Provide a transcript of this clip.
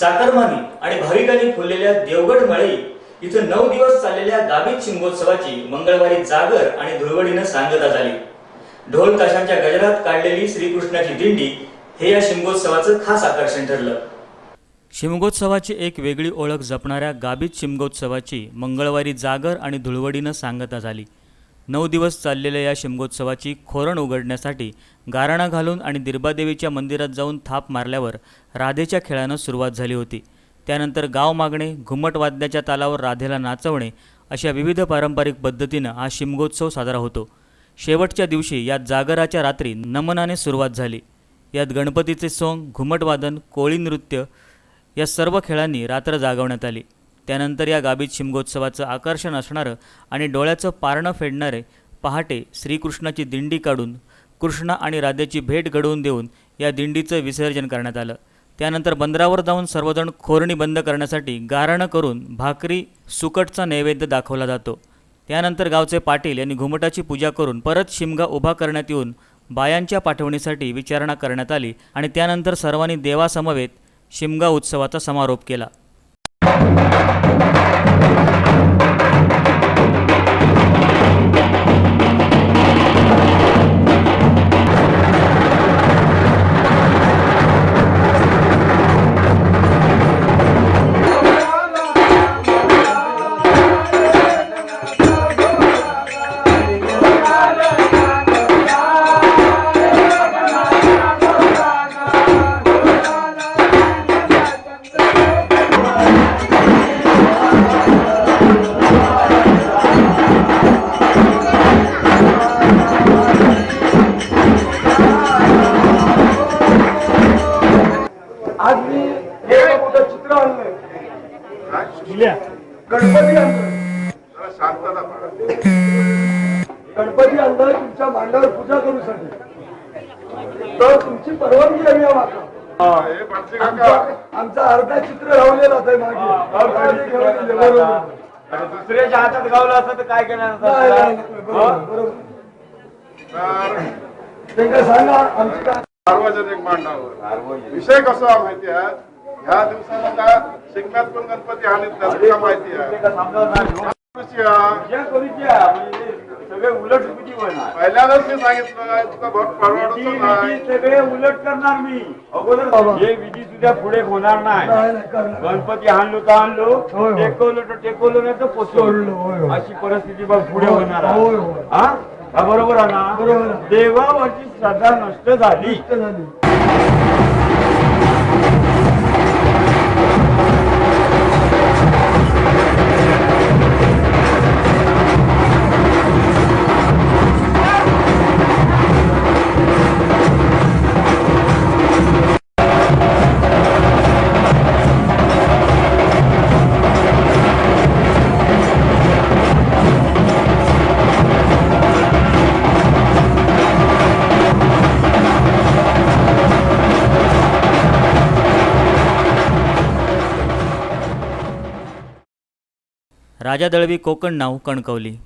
चाकरमानी आणि भाविकांनी फुललेल्या देवगड मळई इथं नऊ दिवस चाललेल्या गाभित शिमगोत्सवाची मंगळवारी जागर आणि धुळवडीनं सांगता झाली. ढोल ताशांच्या गजरात काढलेली श्रीकृष्णाची दिंडी हे या शिमगोत्सवाचं खास आकर्षण ठरलं. शिमगोत्सवाची एक वेगळी ओळख जपणाऱ्या गाबीत शिमगोत्सवाची मंगळवारी जागर आणि धुळवडीनं सांगता झाली. नऊ दिवस चाललेल्या या शिमगोत्सवाची खोरण उघडण्यासाठी गाराणा घालून आणि दिर्बादेवीच्या मंदिरात जाऊन थाप मारल्यावर राधेच्या खेळानं सुरुवात झाली होती. त्यानंतर गाव मागणे घुमट वाद्याच्या तालावर राधेला नाचवणे अशा विविध पारंपरिक पद्धतीनं हा शिमगोत्सव साजरा होतो. शेवटच्या दिवशी यात जागराच्या रात्री नमनाने सुरुवात झाली. यात गणपतीचे सोंग घुमटवादन कोळी नृत्य या सर्व खेळांनी रात्र जागवण्यात आली. त्यानंतर या गाबीत शिमगोत्सवाचं आकर्षण असणारं आणि डोळ्याचं पारणं फेडणारे पहाटे श्रीकृष्णाची दिंडी काढून कृष्ण आणि राधेची भेट घडवून देऊन या दिंडीचं विसर्जन करण्यात आलं. त्यानंतर बंदरावर जाऊन सर्वजण खोरणी बंद करण्यासाठी गारणं करून भाकरी सुकटचा नैवेद्य दाखवला जातो. त्यानंतर गावचे पाटील यांनी घुमटाची पूजा करून परत शिमगा उभा करण्यात येऊन बायांच्या पाठवणीसाठी विचारणा करण्यात आली आणि त्यानंतर सर्वांनी देवासमवेत शिमगा उत्सवाचा समारोप केला. गणपती जरा शांतता. गणपती आणलं तुमच्या मांडावर पूजा करूसाठी तर तुमची परवानगी हवी आहे माका हे आमचा आमचा अर्धा चित्र लावलेला आहे मागे. आणि दुसऱ्याच्या हातात गावलं असतं तर काय केलं नाही, नाही? नाही, बरोबर, बरोबर. तर त्यांना सांगा आमची काय सार्वजनिक मांडावर. विषय कसा माहिती आहे? ह्या दिवसाला का शिगम्यात पण गणपती तुला माहिती आहे आहे. म्हणजे सगळे उलट विधी होणार पहिल्यांदाच मी सांगितलं तुका भट परवडत विधी नाही विधी सगळे उलट करणार मी अगोदर बाबा. हे विधी तुझ्या पुढे होणार नाही. गणपती आणलो तर आणलो. टेकवलं तर टेकवलं नाही तर पोचवलं. अशी परिस्थिती बघ पुढे होणार. हा हा, बरोबर आहे ना. देवावरची श्रद्धा नष्ट झाली राजा दळवी कोकण नाव कणकवली.